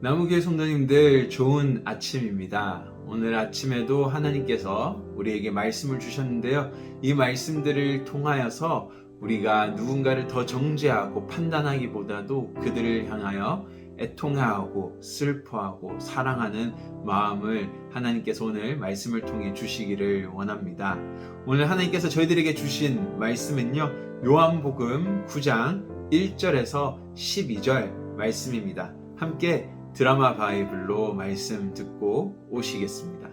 나무교회 성도님 들 좋은 아침입니다. 오늘 아침에도 하나님께서 우리에게 말씀을 주셨는데요. 이 말씀들을 통하여서 우리가 누군가를 더 정죄하고 판단하기보다도 그들을 향하여 애통하고 슬퍼하고 사랑하는 마음을 하나님께서 오늘 말씀을 통해 주시기를 원합니다. 오늘 하나님께서 저희들에게 주신 말씀은요. 요한복음 9장 1절에서 12절 말씀입니다. 함께 드라마 바이블로 말씀 듣고 오시겠습니다.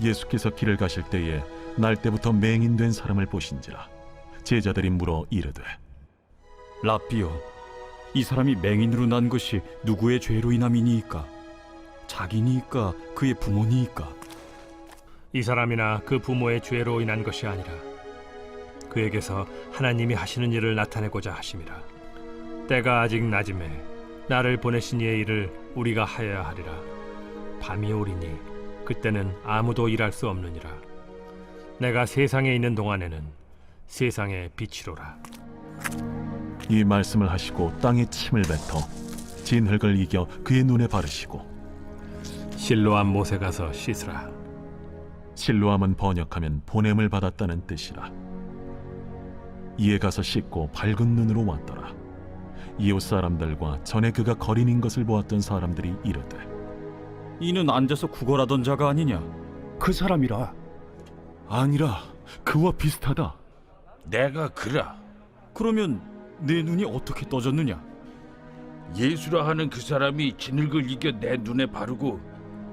예수께서 길을 가실 때에 날 때부터 맹인된 사람을 보신지라 제자들이 물어 이르되 라삐요, 이 사람이 맹인으로 난 것이 누구의 죄로 인함이니이까? 자기니이까 그의 부모니이까? 이 사람이나 그 부모의 죄로 인한 것이 아니라 그에게서 하나님이 하시는 일을 나타내고자 하심이라 때가 아직 낮음에 나를 보내신 이의 일을 우리가 하여야 하리라. 밤이 오리니 그때는 아무도 일할 수 없느니라. 내가 세상에 있는 동안에는 세상의 빛이로라. 이 말씀을 하시고 땅에 침을 뱉어 진흙을 이겨 그의 눈에 바르시고 실로암 못에 가서 씻으라. 실로함은 번역하면 보냄을 받았다는 뜻이라. 이에 가서 씻고 밝은 눈으로 왔더라 이웃 사람들과 전에 그가 거린인 것을 보았던 사람들이 이르되 이는 앉아서 구걸하던 자가 아니냐? 그 사람이라 아니라 그와 비슷하다 내가 그라 그러면 내 눈이 어떻게 떠졌느냐? 예수라 하는 그 사람이 진흙을 이겨 내 눈에 바르고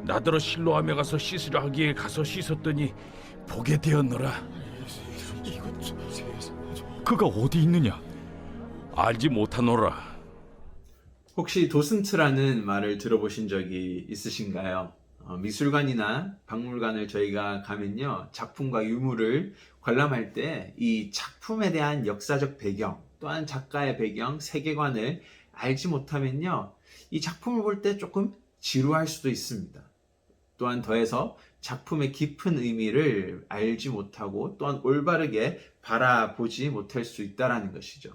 나더러 실로함에 가서 씻으라 하기에 가서 씻었더니 보게 되었노라 그가 어디 있느냐? 알지 못하노라 혹시 도슨트라는 말을 들어보신 적이 있으신가요? 어, 미술관이나 박물관을 저희가 가면요. 작품과 유물을 관람할 때 이 작품에 대한 역사적 배경, 또한 작가의 배경, 세계관을 알지 못하면요. 이 작품을 볼 때 조금 지루할 수도 있습니다. 또한 더해서 작품의 깊은 의미를 알지 못하고 또한 올바르게 바라보지 못할 수 있다라는 것이죠.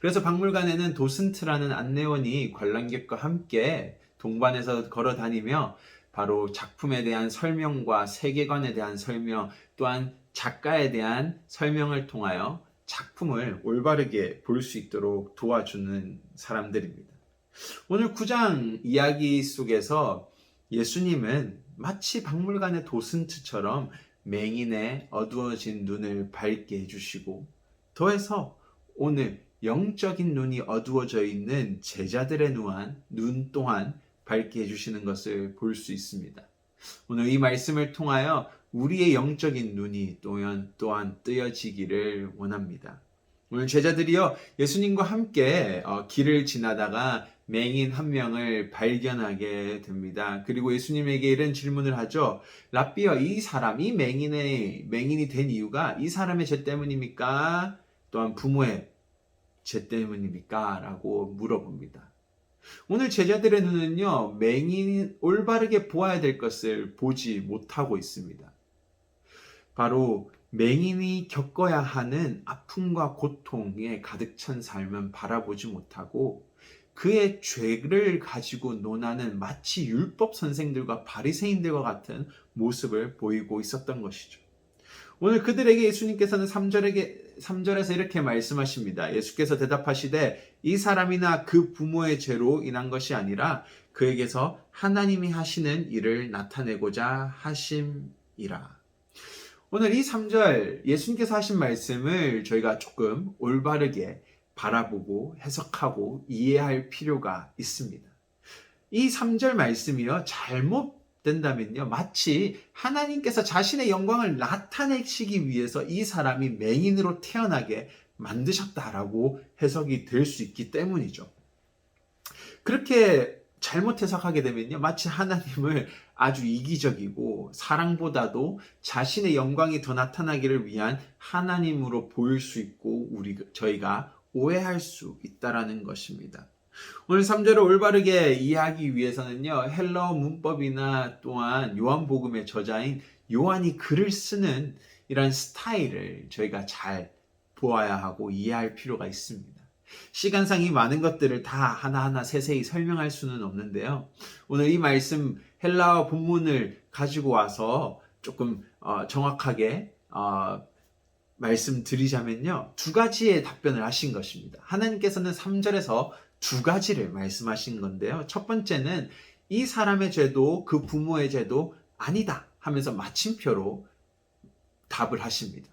그래서 박물관에는 도슨트라는 안내원이 관람객과 함께 동반해서 걸어 다니며 바로 작품에 대한 설명과 세계관에 대한 설명 또한 작가에 대한 설명을 통하여 작품을 올바르게 볼 수 있도록 도와주는 사람들입니다. 오늘 9장 이야기 속에서 예수님은 마치 박물관의 도슨트처럼 맹인의 어두워진 눈을 밝게 해주시고 더해서 오늘 영적인 눈이 어두워져 있는 제자들의 눈, 눈 또한 밝게 해주시는 것을 볼 수 있습니다. 오늘 이 말씀을 통하여 우리의 영적인 눈이 또한, 또한 뜨여지기를 원합니다. 오늘 제자들이요, 예수님과 함께 어, 길을 지나다가 맹인 한 명을 발견하게 됩니다. 그리고 예수님에게 이런 질문을 하죠. 라비어, 이 사람 이 맹인의, 맹인이 된 이유가 이 사람의 죄 때문입니까? 또한 부모의 죄 때문입니까? 라고 물어봅니다. 오늘 제자들의 눈은요, 맹인 올바르게 보아야 될 것을 보지 못하고 있습니다. 바로 맹인이 겪어야 하는 아픔과 고통에 가득 찬 삶은 바라보지 못하고 그의 죄를 가지고 논하는 마치 율법 선생들과 바리새인들과 같은 모습을 보이고 있었던 것이죠. 오늘 그들에게 예수님께서는 3절에게 3절에서 이렇게 말씀하십니다. 예수께서 대답하시되 이 사람이나 그 부모의 죄로 인한 것이 아니라 그에게서 하나님이 하시는 일을 나타내고자 하심이라. 오늘 이 3절 예수님께서 하신 말씀을 저희가 조금 올바르게 바라보고 해석하고 이해할 필요가 있습니다. 이 3절 말씀이요. 잘못 된다면요. 마치 하나님께서 자신의 영광을 나타내시기 위해서 이 사람이 맹인으로 태어나게 만드셨다라고 해석이 될 수 있기 때문이죠. 그렇게 잘못 해석하게 되면요. 마치 하나님을 아주 이기적이고 사랑보다도 자신의 영광이 더 나타나기를 위한 하나님으로 보일 수 있고 우리 저희가 오해할 수 있다라는 것입니다. 오늘 3절을 올바르게 이해하기 위해서는요, 헬러 문법이나 또한 요한복음의 저자인 요한이 글을 쓰는 이런 스타일을 저희가 잘 보아야 하고 이해할 필요가 있습니다. 시간상 이 많은 것들을 다 하나하나 세세히 설명할 수는 없는데요. 오늘 이 말씀 헬라어 본문을 가지고 와서 조금 어, 정확하게 어, 말씀드리자면요. 두 가지의 답변을 하신 것입니다. 하나님께서는 3절에서 두 가지를 말씀하신 건데요. 첫 번째는 이 사람의 죄도 그 부모의 죄도 아니다 하면서 마침표로 답을 하십니다.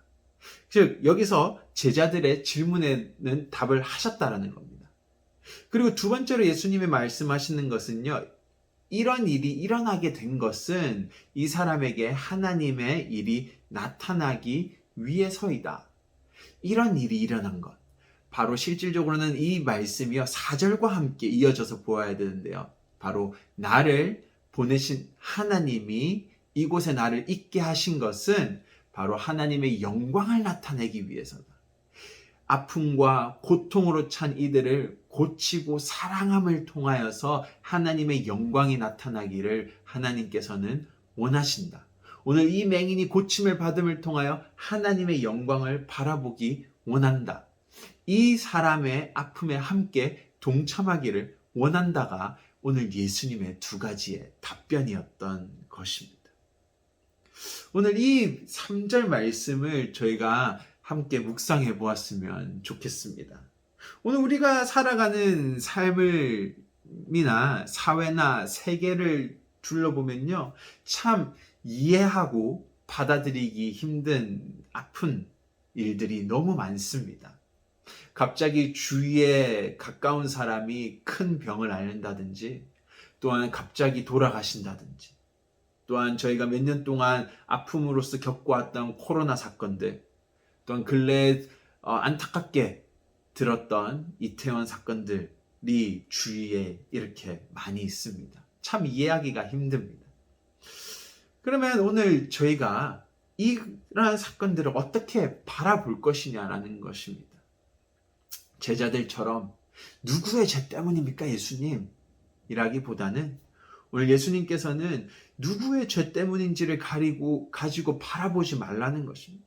즉, 여기서 제자들의 질문에는 답을 하셨다라는 겁니다. 그리고 두 번째로 예수님이 말씀하시는 것은요, 이런 일이 일어나게 된 것은 이 사람에게 하나님의 일이 나타나기 위해서이다. 이런 일이 일어난 것. 바로 실질적으로는 이 말씀이요, 4절과 함께 이어져서 보아야 되는데요. 바로 나를 보내신 하나님이 이곳에 나를 있게 하신 것은 바로 하나님의 영광을 나타내기 위해서다. 아픔과 고통으로 찬 이들을 고치고 사랑함을 통하여서 하나님의 영광이 나타나기를 하나님께서는 원하신다. 오늘 이 맹인이 고침을 받음을 통하여 하나님의 영광을 바라보기 원한다. 이 사람의 아픔에 함께 동참하기를 원한다가 오늘 예수님의 두 가지의 답변이었던 것입니다. 오늘 이 3절 말씀을 저희가 함께 묵상해 보았으면 좋겠습니다. 오늘 우리가 살아가는 삶을 이나 사회나 세계를 둘러보면요. 참 이해하고 받아들이기 힘든 아픈 일들이 너무 많습니다. 갑자기 주위에 가까운 사람이 큰 병을 앓는다든지 또한 갑자기 돌아가신다든지 또한 저희가 몇 년 동안 아픔으로써 겪어왔던 코로나 사건들 또한 근래에 어, 안타깝게 들었던 이태원 사건들이 주위에 이렇게 많이 있습니다. 참 이해하기가 힘듭니다. 그러면 오늘 저희가 이러한 사건들을 어떻게 바라볼 것이냐라는 것입니다. 제자들처럼 누구의 죄 때문입니까, 예수님? 이라기보다는 오늘 예수님께서는 누구의 죄 때문인지를 가리고 가지고 바라보지 말라는 것입니다.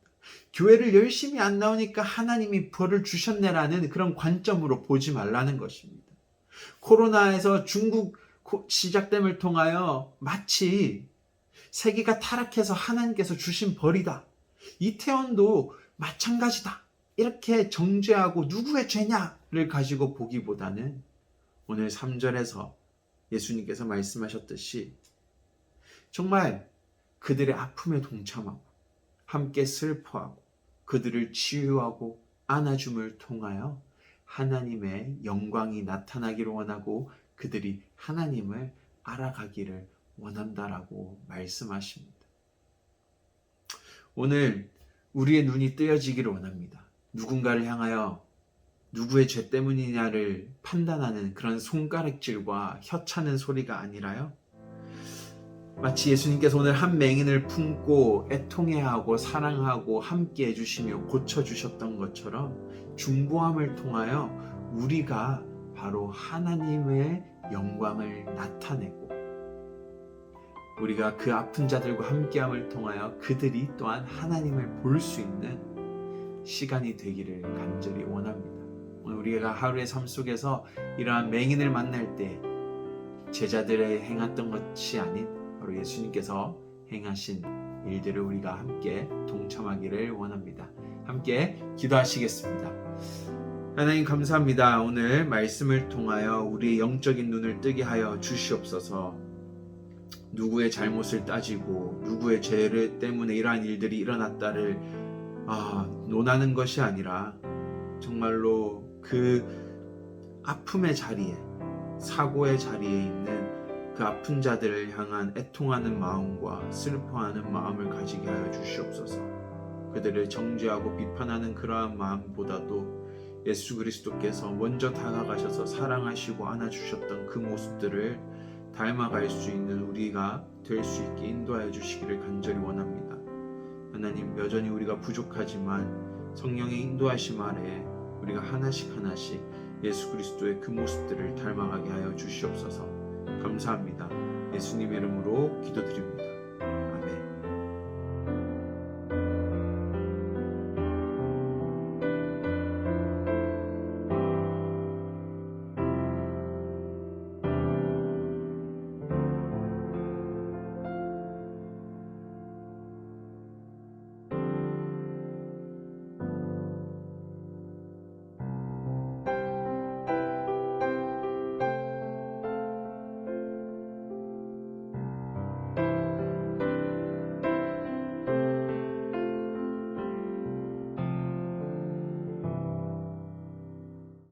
교회를 열심히 안 나오니까 하나님이 벌을 주셨네라는 그런 관점으로 보지 말라는 것입니다. 코로나에서 중국 시작됨을 통하여 마치 세계가 타락해서 하나님께서 주신 벌이다. 이태원도 마찬가지다. 이렇게 정죄하고 누구의 죄냐를 가지고 보기보다는 오늘 3절에서 예수님께서 말씀하셨듯이 정말 그들의 아픔에 동참하고 함께 슬퍼하고 그들을 치유하고 안아줌을 통하여 하나님의 영광이 나타나기를 원하고 그들이 하나님을 알아가기를 원한다라고 말씀하십니다. 오늘 우리의 눈이 뜨여지기를 원합니다. 누군가를 향하여 누구의 죄 때문이냐를 판단하는 그런 손가락질과 혀차는 소리가 아니라요. 마치 예수님께서 오늘 한 맹인을 품고 애통해하고 사랑하고 함께 해주시며 고쳐주셨던 것처럼 중보함을 통하여 우리가 바로 하나님의 영광을 나타내고 우리가 그 아픈 자들과 함께함을 통하여 그들이 또한 하나님을 볼 수 있는 시간이 되기를 간절히 원합니다. 오늘 우리가 하루의 삶 속에서 이러한 맹인을 만날 때 제자들의 행했던 것이 아닌 바로 예수님께서 행하신 일들을 우리가 함께 동참하기를 원합니다. 함께 기도하시겠습니다. 하나님 감사합니다. 오늘 말씀을 통하여 우리의 영적인 눈을 뜨게 하여 주시옵소서. 누구의 잘못을 따지고 누구의 죄를 때문에 이러한 일들이 일어났다를 아, 논하는 것이 아니라 정말로 그 아픔의 자리에 사고의 자리에 있는 그 아픈 자들을 향한 애통하는 마음과 슬퍼하는 마음을 가지게 하여 주시옵소서. 그들을 정죄하고 비판하는 그러한 마음보다도 예수 그리스도께서 먼저 다가가셔서 사랑하시고 안아주셨던 그 모습들을 닮아갈 수 있는 우리가 될 수 있게 인도하여 주시기를 간절히 원합니다. 하나님 여전히 우리가 부족하지만 성령의 인도하심 아래 우리가 하나씩 하나씩 예수 그리스도의 그 모습들을 닮아가게 하여 주시옵소서. 감사합니다. 예수님 이름으로 기도드립니다.